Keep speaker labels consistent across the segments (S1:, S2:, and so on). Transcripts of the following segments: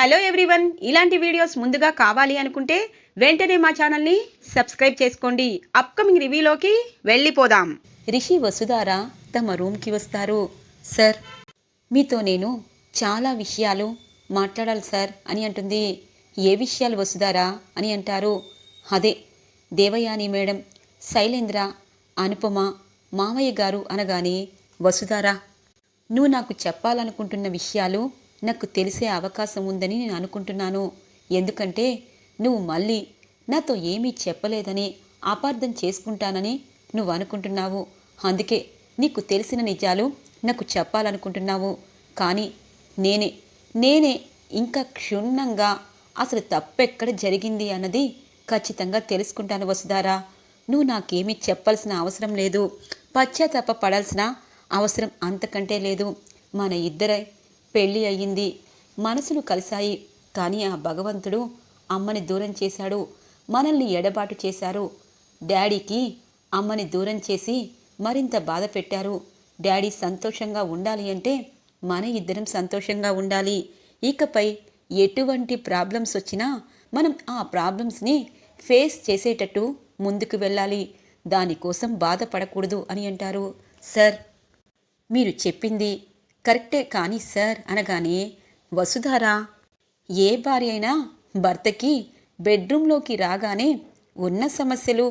S1: Hello everyone. ఇలాంటి videos ముందుగా కావాలి అనుకుంటే వెంటనే మా ఛానల్ని సబ్స్క్రైబ్ చేసుకోండి. అప్కమింగ్ రివ్యూలోకి వెళ్ళిపోదాం. రిషి వసుధార తమ రూమ్కి వస్తారు. సార్ మీతో నేను చాలా విషయాలు మాట్లాడాలి సార్ అని అంటుంది. ఏ విషయాలు వసుధారా అని అంటారు. అదే దేవయాని మేడం శైలేంద్ర అనుపమ మావయ్య గారు అనగానే వసుధారా నువ్వు నాకు చెప్పాలనుకుంటున్న విషయాలు నాకు తెలిసే అవకాశం ఉందని నేను అనుకుంటున్నాను. ఎందుకంటే నువ్వు మళ్ళీ నాతో ఏమీ చెప్పలేదని అపార్థం చేసుకుంటానని నువ్వు అనుకుంటున్నావు. అందుకే నీకు తెలిసిన నిజాలు నాకు చెప్పాలనుకుంటున్నావు. కానీ నేనే నేనే ఇంకా క్షుణ్ణంగా అసలు తప్పెక్కడ జరిగింది అన్నది ఖచ్చితంగా తెలుసుకుంటాను వసుధారా. నువ్వు నాకేమీ చెప్పాల్సిన అవసరం లేదు. పశ్చాత్తాప పడాల్సిన అవసరం అంతకంటే లేదు. మన ఇద్దరే పెళ్ళి అయ్యింది. మనసులు కలిశాయి. కానీ ఆ భగవంతుడు అమ్మని దూరం చేశాడు. మనల్ని ఎడబాటు చేశారు. డాడీకి అమ్మని దూరం చేసి మరింత బాధ పెట్టారు. డాడీ సంతోషంగా ఉండాలి అంటే మన ఇద్దరం సంతోషంగా ఉండాలి. ఇకపై ఎటువంటి ప్రాబ్లమ్స్ వచ్చినా మనం ఆ ప్రాబ్లమ్స్ని ఫేస్ చేసేటట్టు ముందుకు వెళ్ళాలి. దానికోసం బాధపడకూడదు అని అంటారు. సార్ మీరు చెప్పింది కరెక్టే కానీ సార్ అనగానే వసుధార ఏ భార్య అయినా భర్తకి బెడ్రూంలోకి రాగానే ఉన్న సమస్యలు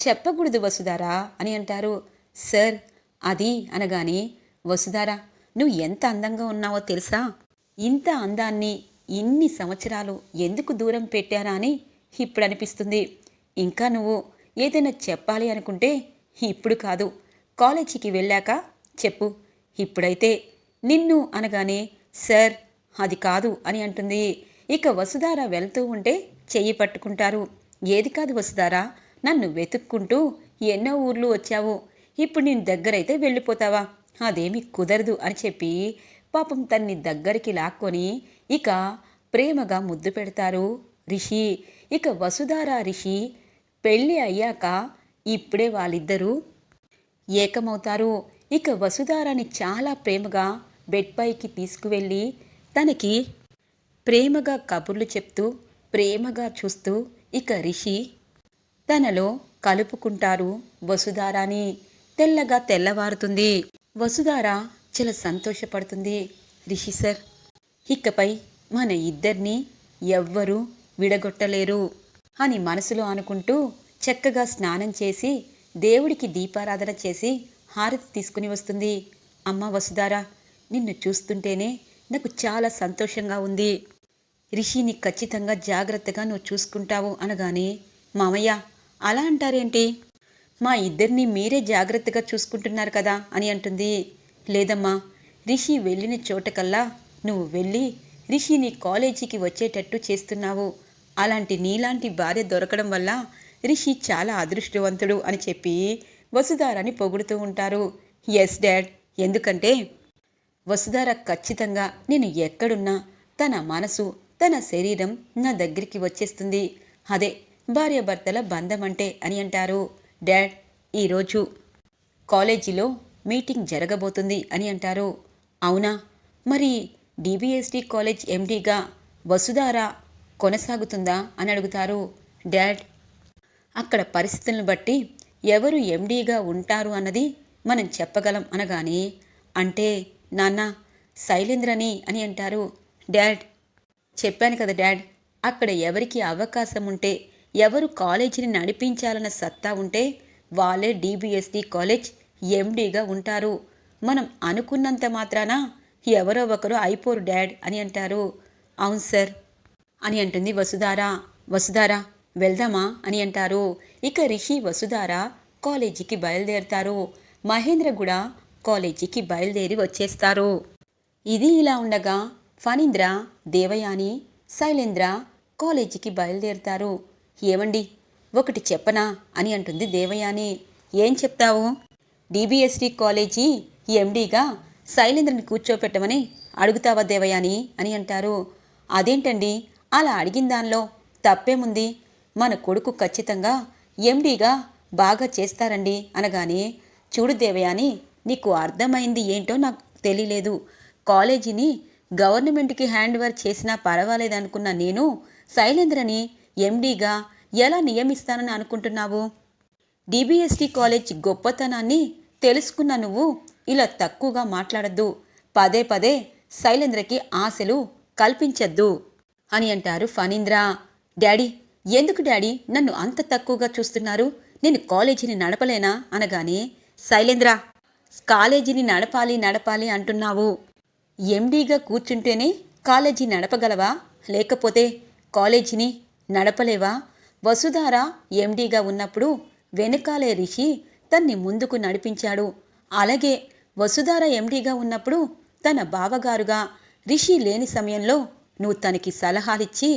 S1: చెప్పకూడదు వసుధారా అని అంటారు. సార్ అది అనగానే వసుధార నువ్వు ఎంత అందంగా ఉన్నావో తెలుసా? ఇంత అందాన్ని ఇన్ని సంవత్సరాలు ఎందుకు దూరం పెట్టారా అని ఇప్పుడు అనిపిస్తుంది. ఇంకా నువ్వు ఏదైనా చెప్పాలి అనుకుంటే ఇప్పుడు కాదు కాలేజీకి వెళ్ళాక చెప్పు. ఇప్పుడైతే నిన్ను అనగానే సార్ అది కాదు అని అంటుంది. ఇక వసుధార వెళ్తూ ఉంటే చెయ్యి పట్టుకుంటారు. ఏది కాదు వసుధార నన్ను వెతుక్కుంటూ ఎన్నో ఊర్లు వచ్చావు. ఇప్పుడు నేను దగ్గరైతే వెళ్ళిపోతావా? అదేమి కుదరదు అని చెప్పి పాపం తన్ని దగ్గరికి లాక్కొని ఇక ప్రేమగా ముద్దు పెడతారు రిషి. ఇక వసుధార రిషి పెళ్ళి అయ్యాక ఇప్పుడే వాళ్ళిద్దరూ ఏకమవుతారు. ఇక వసుధారాని చాలా ప్రేమగా బెడ్ పైకి తీసుకువెళ్ళి తనకి ప్రేమగా కబుర్లు చెప్తూ ప్రేమగా చూస్తూ ఇక రిషి తనలో కలుపుకుంటారు. వసుధారాని తెల్లగా తెల్లవారుతుంది. వసుధార చాలా సంతోషపడుతుంది. రిషి సార్ ఇకపై మన ఇద్దరిని ఎవ్వరూ విడగొట్టలేరు అని మనసులో అనుకుంటూ చక్కగా స్నానం చేసి దేవుడికి దీపారాధన చేసి హారతి తీసుకుని వస్తుంది. అమ్మ వసుధారా నిన్ను చూస్తుంటేనే నాకు చాలా సంతోషంగా ఉంది. రిషిని ఖచ్చితంగా జాగ్రత్తగా నువ్వు చూసుకుంటావు అనగానే మామయ్య అలా అంటారేంటి? మా ఇద్దరిని మీరే జాగ్రత్తగా చూసుకుంటున్నారు కదా అని అంటుంది. లేదమ్మా రిషి వెళ్ళిన చోటకల్లా నువ్వు వెళ్ళి రిషిని కాలేజీకి వచ్చేటట్టు చేస్తున్నావు. అలాంటి నీలాంటి భార్య దొరకడం వల్ల రిషి చాలా అదృష్టవంతుడు అని చెప్పి వసుధారాన్ని పొగుడుతూ ఉంటారు. Yes dad. ఎందుకంటే వసుధార ఖచ్చితంగా నేను ఎక్కడున్నా తన మనసు తన శరీరం నా దగ్గరికి వచ్చేస్తుంది. అదే భార్యాభర్తల బంధం అంటే అని అంటారు. డాడ్ ఈరోజు కాలేజీలో మీటింగ్ జరగబోతుంది అని అంటారు. అవునా? మరి డిబిఎస్డి కాలేజ్ ఎండీగా వసుధార కొనసాగుతుందా అని అడుగుతారు. డాడ్ అక్కడ పరిస్థితులను బట్టి ఎవరు ఎండీగా ఉంటారు అన్నది మనం చెప్పగలం అనగానే అంటే నాన్న శైలేంద్రని అని అంటారు. డాడ్ చెప్పాను కదా డాడ్ అక్కడ ఎవరికి అవకాశం ఉంటే ఎవరు కాలేజీని నడిపించాలన్న సత్తా ఉంటే వాళ్ళే డిబిఎస్డి కాలేజ్ ఎండీగా ఉంటారు. మనం అనుకున్నంత మాత్రాన ఎవరో ఒకరు అయిపోరు డాడ్ అని అంటారు. అవును సార్ అని అంటుంది వసుధార. వసుధార వెళ్దామా అని అంటారు. ఇక రిషి వసుధార కాలేజీకి బయలుదేరుతారు. మహేంద్ర కూడా కాలేజీకి బయలుదేరి వచ్చేస్తారు. ఇది ఇలా ఉండగా ఫణీంద్ర దేవయాని శైలేంద్ర కాలేజీకి బయలుదేరుతారు. ఏమండి? ఒకటి చెప్పనా? అని అంటుంది దేవయాని. ఏం చెప్తావు? డిబిఎస్టి కాలేజీ ఎండీగా శైలేంద్రని కూర్చోపెట్టమని అడుగుతావా దేవయాని? అని అంటారు. అదేంటండి? అలా అడిగిన దానిలో తప్పేముంది? మన కొడుకు ఖచ్చితంగా ఎండీగా బాగా చేస్తారండి అనగానే చూడు దేవయాని నీకు అర్థమైంది ఏంటో నాకు తెలియలేదు కాలేజీని గవర్నమెంట్కి హ్యాండ్ ఓవర్ చేసినా పర్వాలేదనుకున్న నేను శైలేంద్రని ఎండీగా ఎలా నియమిస్తానని అనుకుంటున్నావు? డిబిఎస్టీ కాలేజ్ గొప్పతనాన్ని తెలుసుకున్న నువ్వు ఇలా తక్కువగా మాట్లాడద్దు. పదే పదే శైలేంద్రకి ఆశలు కల్పించద్దు అని అంటారు ఫణీంద్ర. డాడీ ఎందుకు డాడీ నన్ను అంత తక్కువగా చూస్తున్నారు? నేను కాలేజీని నడపలేనా? అనగానే శైలేంద్ర కాలేజీని నడపాలి నడపాలి అంటున్నావు. ఎండీగా కూర్చుంటేనే కాలేజీ నడపగలవా? లేకపోతే కాలేజీని నడపలేవా? వసుధార ఎండీగా ఉన్నప్పుడు వెనకాలే రిషి తన్ని ముందుకు నడిపించాడు. అలాగే వసుధార ఎండీగా ఉన్నప్పుడు తన బావగారుగా రిషి లేని సమయంలో నువ్వు తనకి సలహాలిచ్చి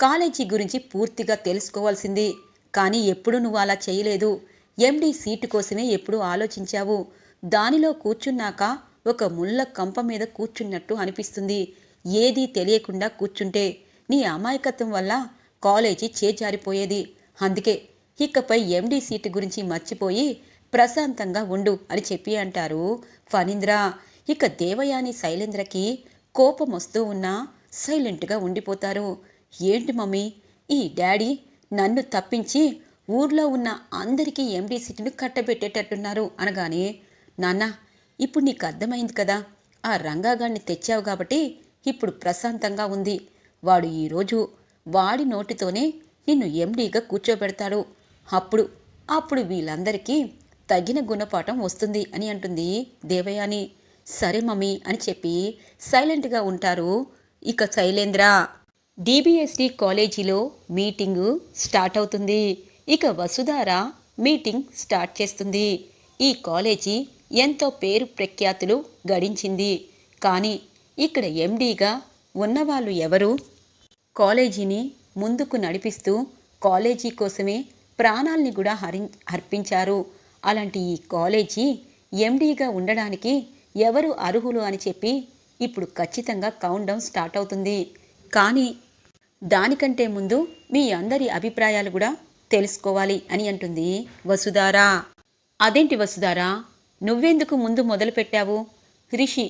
S1: కాలేజీ గురించి పూర్తిగా తెలుసుకోవాల్సింది. కానీ ఎప్పుడు నువ్వు అలా చేయలేదు. ఎండీ సీటు కోసమే ఎప్పుడూ ఆలోచించావు. దానిలో కూర్చున్నాక ఒక ముళ్ళ కంప మీద కూర్చున్నట్టు అనిపిస్తుంది. ఏదీ తెలియకుండా కూర్చుంటే నీ అమాయకత్వం వల్ల కాలేజీ చేజారిపోయేది. అందుకే ఇకపై ఎండీ సీటు గురించి మర్చిపోయి ప్రశాంతంగా ఉండు అని చెప్పి అంటారు ఫణీంద్ర. ఇక దేవయాని శైలేంద్రకి కోపం వస్తూ ఉన్నా సైలెంట్గా ఉండిపోతారు. ఏంటి మమ్మీ? ఈ డాడీ నన్ను తప్పించి ఊర్లో ఉన్న అందరికీ ఎండీ సీటును కట్టబెట్టేటట్టున్నారు అనగానే నాన్న ఇప్పుడు నీకు అర్థమైంది కదా ఆ రంగాగాన్ని తెచ్చావు కాబట్టి ఇప్పుడు ప్రశాంతంగా ఉంది. వాడు ఈరోజు వాడి నోటితోనే నిన్ను ఎండీగా కూర్చోబెడతాడు. అప్పుడు అప్పుడు వీళ్ళందరికీ తగిన గుణపాఠం వస్తుంది అని అంటుంది దేవయాని. సరే మమ్మీ అని చెప్పి సైలెంట్గా ఉంటారు. ఇక శైలేంద్ర డిబిఎస్డి కాలేజీలో మీటింగు స్టార్ట్ అవుతుంది. ఇక వసుధార మీటింగ్ స్టార్ట్ చేస్తుంది. ఈ కాలేజీ ఎంతో పేరు ప్రఖ్యాతులు గడించింది. కానీ ఇక్కడ ఎండీగా ఉన్నవాళ్ళు ఎవరు? కాలేజీని ముందుకు నడిపిస్తూ కాలేజీ కోసమే ప్రాణాల్ని కూడా హరి అర్పించారు. అలాంటి ఈ కాలేజీ ఎండీగా ఉండడానికి ఎవరు అర్హులు అని చెప్పి ఇప్పుడు ఖచ్చితంగా కౌంట్ డౌన్ స్టార్ట్ అవుతుంది. కానీ దానికంటే ముందు మీ అందరి అభిప్రాయాలు కూడా తెలుసుకోవాలి అని అంటుంది వసుధారా. అదేంటి వసుధారా? నువ్వెందుకు ముందు మొదలుపెట్టావు? రిషి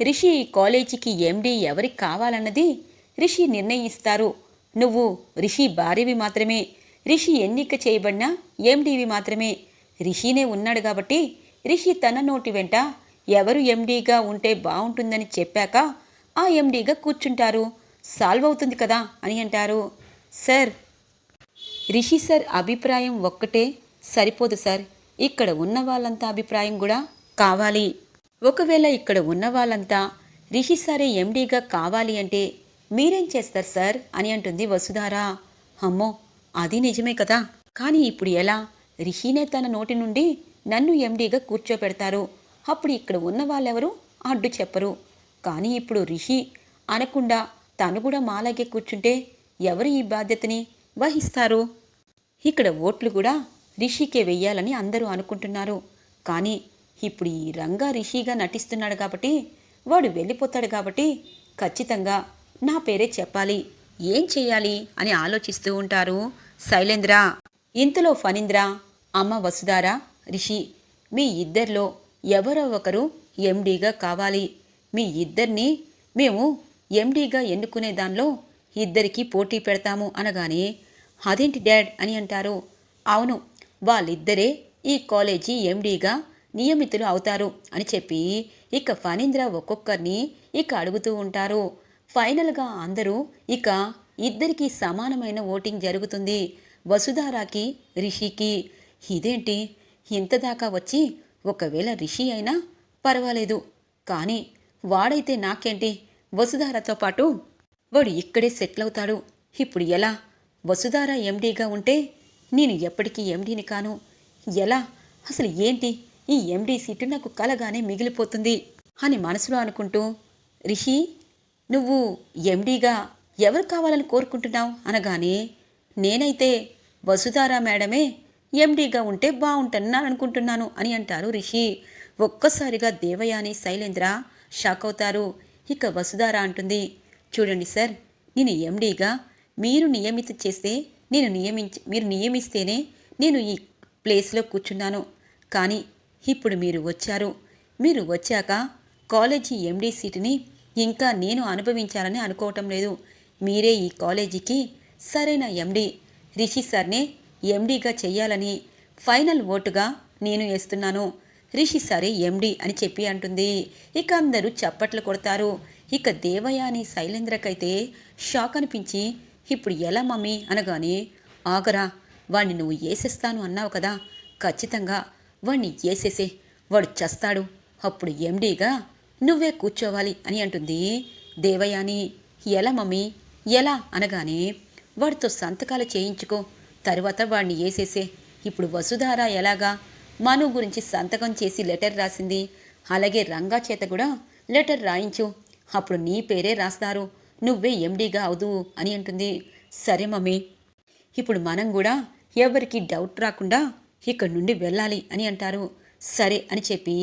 S1: రిషి ఈ కాలేజీకి ఎండీ ఎవరికి కావాలన్నది రిషి నిర్ణయిస్తారు. నువ్వు రిషి భార్యవి మాత్రమే. రిషి ఎన్నిక చేయబడిన ఎండీవి మాత్రమే. రిషినే ఉన్నాడు కాబట్టి రిషి తన నోటి వెంట ఎవరు ఎండీగా ఉంటే బాగుంటుందని చెప్పాక ఆ ఎండీగా కూర్చుంటారు. సాల్వ్ అవుతుంది కదా అని అంటారు. సార్ రిషి సార్ అభిప్రాయం ఒక్కటే సరిపోదు సార్. ఇక్కడ ఉన్న వాళ్ళంతా అభిప్రాయం కూడా కావాలి. ఒకవేళ ఇక్కడ ఉన్న వాళ్ళంతా రిషి సారే ఎండీగా కావాలి అంటే మీరేం చేస్తారు సార్? అని అంటుంది వసుధారా. అమ్మో అది నిజమే కదా. కానీ ఇప్పుడు ఎలా? రిషినే తన నోటి నుండి నన్ను ఎండీగా కూర్చోపెడతారు. అప్పుడు ఇక్కడ ఉన్న వాళ్ళెవరూ అడ్డు చెప్పరు. కానీ ఇప్పుడు రిషి అనకుండా తను కూడా మాలాగే కూర్చుంటే ఎవరు ఈ బాధ్యతని వహిస్తారు? ఇక్కడ ఓట్లు కూడా రిషికే వెయ్యాలని అందరూ అనుకుంటున్నారు. కానీ ఇప్పుడు ఈ రంగా రిషిగా నటిస్తున్నాడు కాబట్టి వాడు వెళ్ళిపోతాడు కాబట్టి ఖచ్చితంగా నా పేరే చెప్పాలి. ఏం చేయాలి అని ఆలోచిస్తూ ఉంటారు శైలేంద్ర. ఇంతలో ఫణీంద్ర అమ్మ వసుధార రిషి మీ ఇద్దరిలో ఎవరో ఒకరు ఎండీగా కావాలి. మీ ఇద్దరిని మేము ఎండీగా ఎన్నుకునే దానిలో ఇద్దరికి పోటీ పెడతాము అనగానే అదేంటి డాడ్ అని అంటారు. అవును వాళ్ళిద్దరే ఈ కాలేజీ ఎండీగా నియమితులు అవుతారు అని చెప్పి ఇక ఫణీంద్ర ఒక్కొక్కరిని ఇక అడుగుతూ ఉంటారు. ఫైనల్గా అందరూ ఇక ఇద్దరికి సమానమైన ఓటింగ్ జరుగుతుంది. వసుధారాకి రిషికి. ఇదేంటి? ఇంతదాకా వచ్చి ఒకవేళ రిషి అయినా పర్వాలేదు. కానీ వాడైతే నాకేంటి? వసుధారతో పాటు వాడు ఇక్కడే సెటిల్ అవుతాడు. ఇప్పుడు ఎలా? వసుధార ఎండీగా ఉంటే నేను ఎప్పటికీ ఎండీని కాను. ఎలా? అసలు ఏంటి? ఈ ఎండీ సీటు నాకు కలగానే మిగిలిపోతుంది అని మనసులో అనుకుంటూ రిషి నువ్వు ఎండీగా ఎవరు కావాలని కోరుకుంటున్నావు? అనగానే నేనైతే వసుధారా మేడమే ఎండీగా ఉంటే బాగుంటానని అనుకుంటున్నాను అని అంటారు రిషి. ఒక్కసారిగా దేవయాని శైలేంద్ర షాక్ అవుతారు. ఇక వసుధార అంటుంది చూడండి సార్ నేను ఎండీగా మీరు నియమిత చేస్తే నేను నియమించి మీరు నియమిస్తేనే నేను ఈ ప్లేస్లో కూర్చున్నాను. కానీ ఇప్పుడు మీరు వచ్చారు. మీరు వచ్చాక కాలేజీ ఎండీ సీటుని ఇంకా నేను అనుభవించాలని అనుకోవటం లేదు. మీరే ఈ కాలేజీకి సరైన ఎండి రిషి సార్నే ఎండీగా చేయాలని ఫైనల్ ఓటుగా నేను వేస్తున్నాను. రిషి సరే ఎండి అని చెప్పి అంటుంది. ఇక అందరూ చప్పట్లు కొడతారు. ఇక దేవయాని శైలేంద్రకైతే షాక్ అనిపించి ఇప్పుడు ఎలా మమ్మీ? అనగానే ఆగరా వాణ్ణి నువ్వు వేసేస్తాను అన్నావు కదా ఖచ్చితంగా వాణ్ణి వేసేసే వాడు చస్తాడు. అప్పుడు ఎండీగా నువ్వే కూర్చోవాలి అని అంటుంది. దేవయాని ఎలా మమ్మీ? ఎలా? అనగానే వాడితో సంతకాలు చేయించుకో. తర్వాత వాడిని వేసేసే ఇప్పుడు వసుధార ఎలాగా? మను గురించి సంతకం చేసి లెటర్ రాసింది. అలాగే రంగా చేత కూడా లెటర్ రాయించు. అప్పుడు నీ పేరే రాస్తారు. నువ్వే ఎండీగా అవుదు అని అంటుంది. సరే మమ్మీ. ఇప్పుడు మనం కూడా ఎవరికి డౌట్ రాకుండా ఇక్కడి నుండి వెళ్ళాలి అని అంటారు. సరే అని చెప్పి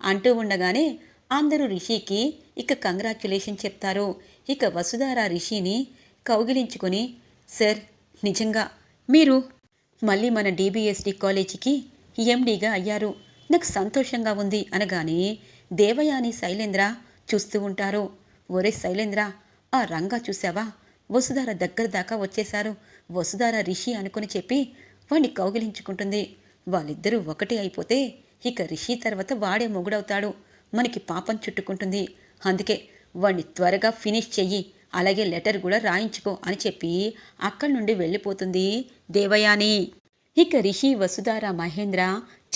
S1: అంటూ ఉండగానే అందరూ రిషికి ఇక కంగ్రాచ్యులేషన్ చెప్తారు. ఇక వసుధార రిషిని కౌగిలించుకొని సార్ నిజంగా మీరు మళ్ళీ మన డీబీఎస్డి కాలేజీకి ఎండీగా అయ్యారు. నాకు సంతోషంగా ఉంది అనగానే దేవయాని శైలేంద్ర చూస్తూ ఉంటారు. ఒరే శైలేంద్ర ఆ రంగా చూశావా? వసుధార దగ్గర దాకా వచ్చేశారు. వసుధార రిషి అనుకుని చెప్పి వాణ్ణి కౌగిలించుకుంటుంది. వాళ్ళిద్దరూ ఒకటే అయిపోతే ఇక రిషి తర్వాత వాడే మొగుడవుతాడు. మనకి పాపం చుట్టుకుంటుంది. అందుకే వాణ్ణి త్వరగా ఫినిష్ చెయ్యి. అలాగే లెటర్ కూడా రాయించుకో అని చెప్పి అక్కడి నుండి వెళ్ళిపోతుంది దేవయాని. ఇక రిషి వసుధార మహేంద్ర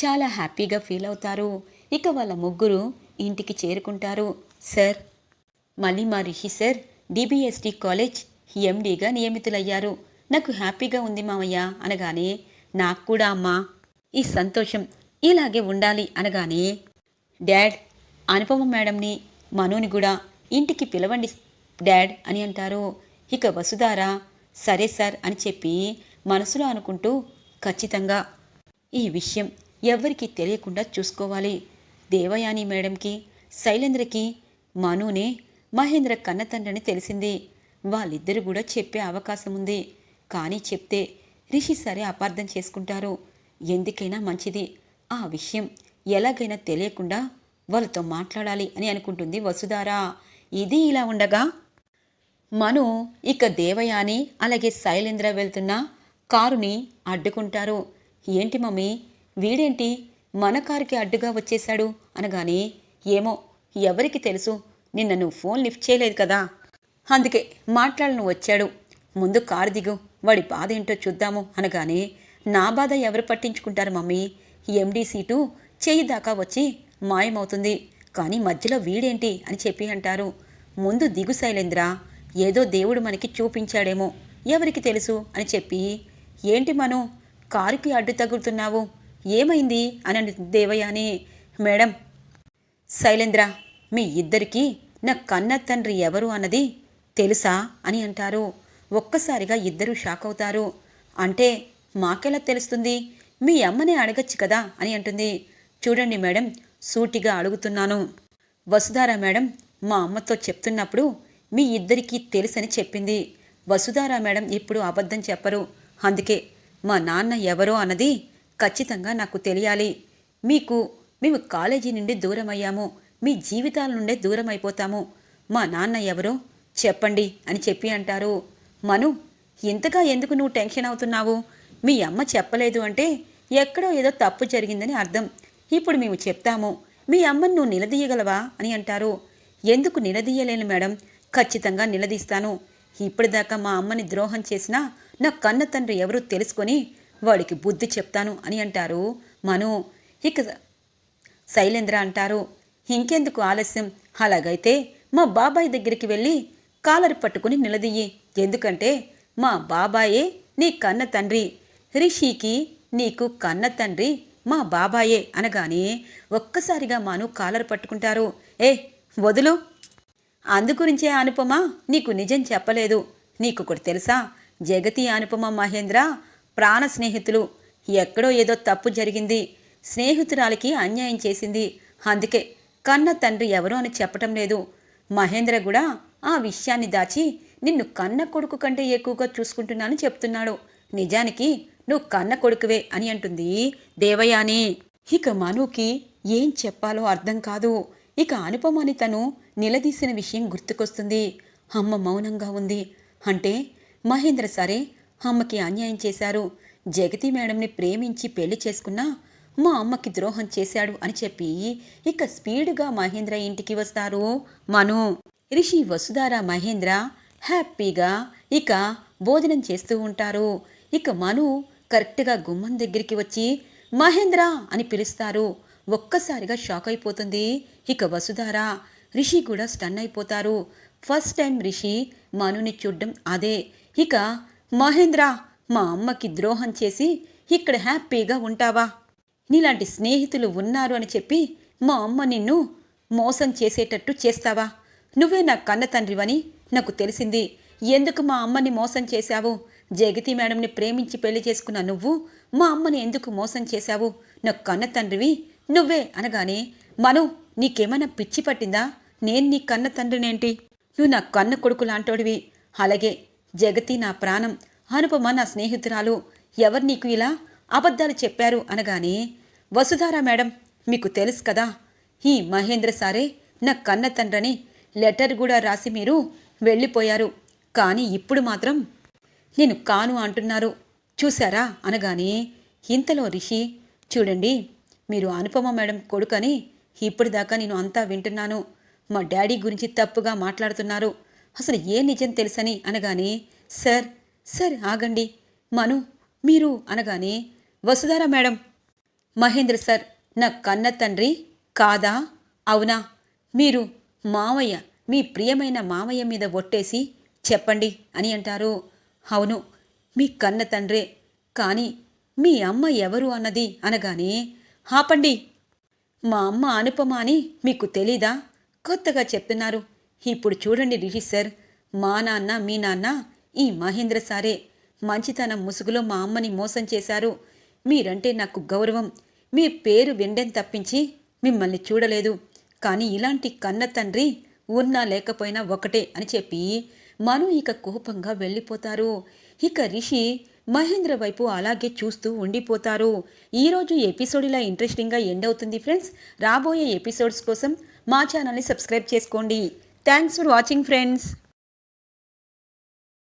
S1: చాలా హ్యాపీగా ఫీల్ అవుతారు. ఇక వాళ్ళ ముగ్గురు ఇంటికి చేరుకుంటారు. సార్ మళ్ళీ మా రిషి సార్ డిబిఎస్డి కాలేజ్ ఎండీగా నియమితులయ్యారు. నాకు హ్యాపీగా ఉంది మామయ్య అనగానే నాకు కూడా అమ్మా ఈ సంతోషం ఇలాగే ఉండాలి అనగానే డాడ్ అనుపమ మేడంని మనోని కూడా ఇంటికి పిలవండి డాడ్ అని అంటారు. ఇక వసుధార సరే సార్ అని చెప్పి మనసులో అనుకుంటూ ఖచ్చితంగా ఈ విషయం ఎవ్వరికీ తెలియకుండా చూసుకోవాలి. దేవయాని మేడంకి శైలేంద్రకి మనునే మహేంద్ర కన్నతండ్రని తెలిసింది. వాళ్ళిద్దరు కూడా చెప్పే అవకాశం ఉంది కానీ చెప్తే రిషి సరే అపార్థం చేసుకుంటారు. ఎందుకైనా మంచిది. ఆ విషయం ఎలాగైనా తెలియకుండా వాళ్ళతో మాట్లాడాలి అని అనుకుంటుంది వసుధారా. ఇది ఇలా ఉండగా మను ఇక దేవయాని అలాగే శైలేంద్ర వెళ్తున్న కారుని అడ్డుకుంటారు. ఏంటి మమ్మీ? వీడేంటి? మన కారుకి అడ్డుగా వచ్చేశాడు అనగానే ఏమో ఎవరికి తెలుసు? నిన్న నువ్వు ఫోన్ లిఫ్ట్ చేయలేదు కదా? అందుకే మాట్లాడను వచ్చాడు. ముందు కారు దిగు వాడి బాధ ఏంటో చూద్దాము అనగానే నా బాధ ఎవరు పట్టించుకుంటారు మమ్మీ? ఎండీ సీటు చేయి దాకా వచ్చి మాయమవుతుంది. కానీ మధ్యలో వీడేంటి అని చెప్పి అంటారు. ముందు దిగు శైలేంద్ర. ఏదో దేవుడు మనకి చూపించాడేమో. ఎవరికి తెలుసు? అని చెప్పి ఏంటి మను కారుకి అడ్డు తగులుతున్నావు? ఏమైంది? అని అంటుంది దేవయాని. మేడం శైలేంద్ర మీ ఇద్దరికీ నా కన్న తండ్రి ఎవరు అన్నది తెలుసా అని అంటారు. ఒక్కసారిగా ఇద్దరూ షాక్ అవుతారు. అంటే మాకెలా తెలుస్తుంది? మీ అమ్మనే అడగచ్చు కదా అని అంటుంది. చూడండి మేడం సూటిగా అడుగుతున్నాను. వసుధార మేడం మా అమ్మతో చెప్తున్నప్పుడు మీ ఇద్దరికీ తెలుసని చెప్పింది. వసుధార మేడం ఇప్పుడు అబద్ధం చెప్పరు. అందుకే మా నాన్న ఎవరో అన్నది ఖచ్చితంగా నాకు తెలియాలి. మీకు మేము కాలేజీ నుండి దూరం అయ్యాము మీ జీవితాల నుండే దూరం అయిపోతాము మా నాన్న ఎవరో? చెప్పండి అని చెప్పి అంటారు. మను ఇంతగా ఎందుకు నువ్వు టెన్షన్ అవుతున్నావు? మీ అమ్మ చెప్పలేదు అంటే ఎక్కడో ఏదో తప్పు జరిగిందని అర్థం. ఇప్పుడు మేము చెప్తాము. మీ అమ్మను నువ్వు నిలదీయగలవా? అని అంటారు. ఎందుకు నిలదీయలేను మేడం? ఖచ్చితంగా నిలదీస్తాను. ఇప్పటిదాకా మా అమ్మని ద్రోహం చేసినా నా కన్న తండ్రి ఎవరూ తెలుసుకొని వాడికి బుద్ధి చెప్తాను అని అంటారు. మను ఇక శైలేంద్ర అంటారు. ఇంకెందుకు ఆలస్యం? అలాగైతే మా బాబాయ్ దగ్గరికి వెళ్ళి కాలర్ పట్టుకుని నిలదీయి. ఎందుకంటే మా బాబాయే నీ కన్న తండ్రి. రిషికి నీకు కన్న తండ్రి మా బాబాయే అనగానే ఒక్కసారిగా మాను కాలర్ పట్టుకుంటారు. ఏ వదులు. అందుగురించే అనుపమ నీకు నిజం చెప్పలేదు. నీకు ఒకటి తెలుసా? జగతి అనుపమ మహేంద్ర ప్రాణ స్నేహితులు. ఎక్కడో ఏదో తప్పు జరిగింది. స్నేహితురాలికి అన్యాయం చేసింది. అందుకే కన్న తండ్రి ఎవరో అని చెప్పటం లేదు. మహేంద్ర కూడా ఆ విషయాన్ని దాచి నిన్ను కన్న కొడుకు కంటే ఎక్కువగా చూసుకుంటున్నానని చెప్తున్నాడు. నిజానికి నువ్వు కన్న కొడుకువే అని అంటుంది దేవయాని. ఇక మనుకి ఏం చెప్పాలో అర్థం కాదు. ఇక అనుపమని తను నిలదీసిన విషయం గుర్తుకొస్తుంది. అమ్మ మౌనంగా ఉంది. అంటే మహేంద్ర సరే అమ్మకి అన్యాయం చేశారు. జగతి మేడంని ప్రేమించి పెళ్ళి చేసుకున్నా మా అమ్మకి ద్రోహం చేశాడు అని చెప్పి ఇక స్పీడ్గా మహేంద్ర ఇంటికి వస్తారు. మను రిషి వసుధార మహేంద్ర హ్యాపీగా ఇక భోజనం చేస్తూ ఉంటారు. ఇక మను కరెక్ట్గా గుమ్మం దగ్గరికి వచ్చి మహేంద్ర అని పిలుస్తారు. ఒక్కసారిగా షాక్ అయిపోతుంది. ఇక వసుధార రిషి కూడా స్టన్ అయిపోతారు. ఫస్ట్ టైం రిషి మనుని చూడ్డం అదే. ఇక మహేంద్ర మా అమ్మకి ద్రోహం చేసి ఇక్కడ హ్యాపీగా ఉంటావా? నీలాంటి స్నేహితులు ఉన్నారు అని చెప్పి మా అమ్మ నిన్ను మోసం చేసేటట్టు చేస్తావా? నువ్వే నా కన్న తండ్రివని నాకు తెలిసింది. ఎందుకు మా అమ్మని మోసం చేశావు? జగతి మేడంని ప్రేమించి పెళ్ళి చేసుకున్న నువ్వు మా అమ్మని ఎందుకు మోసం చేశావు? నా కన్న తండ్రివి నువ్వే అనగానే మను నీకేమైనా పిచ్చి పట్టిందా? నేను నీ కన్న తండ్రినేంటి? నువ్వు నా కన్న కొడుకు లాంటోడివి. అలాగే జగతి నా ప్రాణం అనుపమ నా స్నేహితురాలు. ఎవరు నీకు ఇలా అబద్ధాలు చెప్పారు అనగానే వసుధారా మేడం మీకు తెలుసు కదా ఈ మహేంద్ర సారే నా కన్న తండ్రని లెటర్ కూడా రాసి మీరు వెళ్ళిపోయారు. కానీ ఇప్పుడు మాత్రం నేను కాను అంటున్నారు. చూశారా? అనగానే ఇంతలో రిషి చూడండి మీరు అనుపమ మేడం కొడుకని ఇప్పటిదాకా నేను అంతా వింటున్నాను. మా డాడీ గురించి తప్పుగా మాట్లాడుతున్నారు. అసలు ఏ నిజం తెలుసని? అనగానే సార్ సార్ ఆగండి మను మీరు అనగానే వసుధారా మేడం. మహేంద్ర సార్ నా కన్న తండ్రి కాదా? అవునా? మీరు మావయ్య మీ ప్రియమైన మావయ్య మీద ఒట్టేసి చెప్పండి అని అంటారు. అవును మీ కన్న తండ్రే. కానీ మీ అమ్మ ఎవరు అన్నది అనగానే ఆపండి. మా అమ్మ అనుపమ అని మీకు తెలీదా? కొత్తగా చెప్తున్నారు. ఇప్పుడు చూడండి రిజిస్టర్ సార్ మా నాన్న మీ నాన్న ఈ మహేంద్ర సారే. మంచితనం ముసుగులో మా అమ్మని మోసం చేశారు. మీరంటే నాకు గౌరవం. మీ పేరు వినడం తప్పించి మిమ్మల్ని చూడలేదు. కానీ ఇలాంటి కన్న తండ్రి ఉన్నా లేకపోయినా ఒకటే అని చెప్పి మను ఇక కోపంగా వెళ్ళిపోతారు. ఇక రిషి మహేంద్ర వైపు అలాగే చూస్తూ ఉండిపోతారు. ఈరోజు ఎపిసోడ్ ఇలా ఇంట్రెస్టింగ్గా ఎండ్ అవుతుంది ఫ్రెండ్స్. రాబోయే ఎపిసోడ్స్ కోసం మా ఛానల్ని సబ్స్క్రైబ్ చేసుకోండి. Thanks for watching friends.